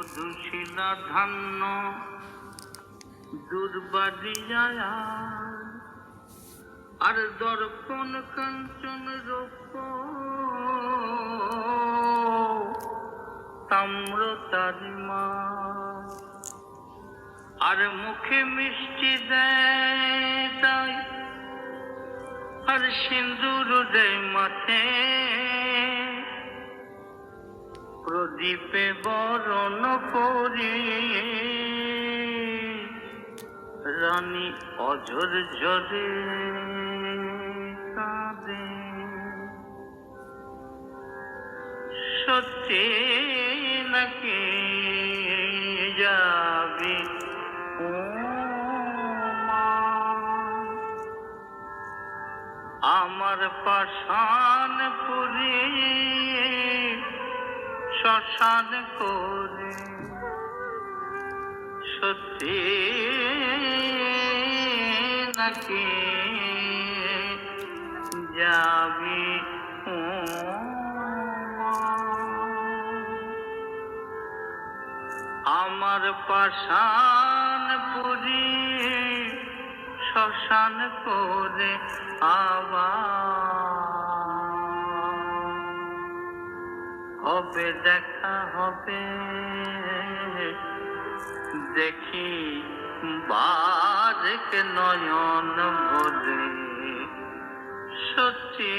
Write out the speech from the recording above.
মধুশিলা ধান্য দুর্বাদিয়ায় আর দর্পণ কাঞ্চন রূপ তাম্র তারিমা আর মুখে মিষ্টি দেয় আর সিন্দুর দেয় মাথে প্রদীপে বরণ করে। রানী অঝর ঝরে কাঁদে। সত্যি নাকি যাবি? আমার পাশান পুরি শ্মশান করে সত্যি নাকি যাবি? আমার পাশান পুরি শ্মশান করে আবার হবে দেখা হবে। দেখি বারেক নয়ন ভরে সত্যি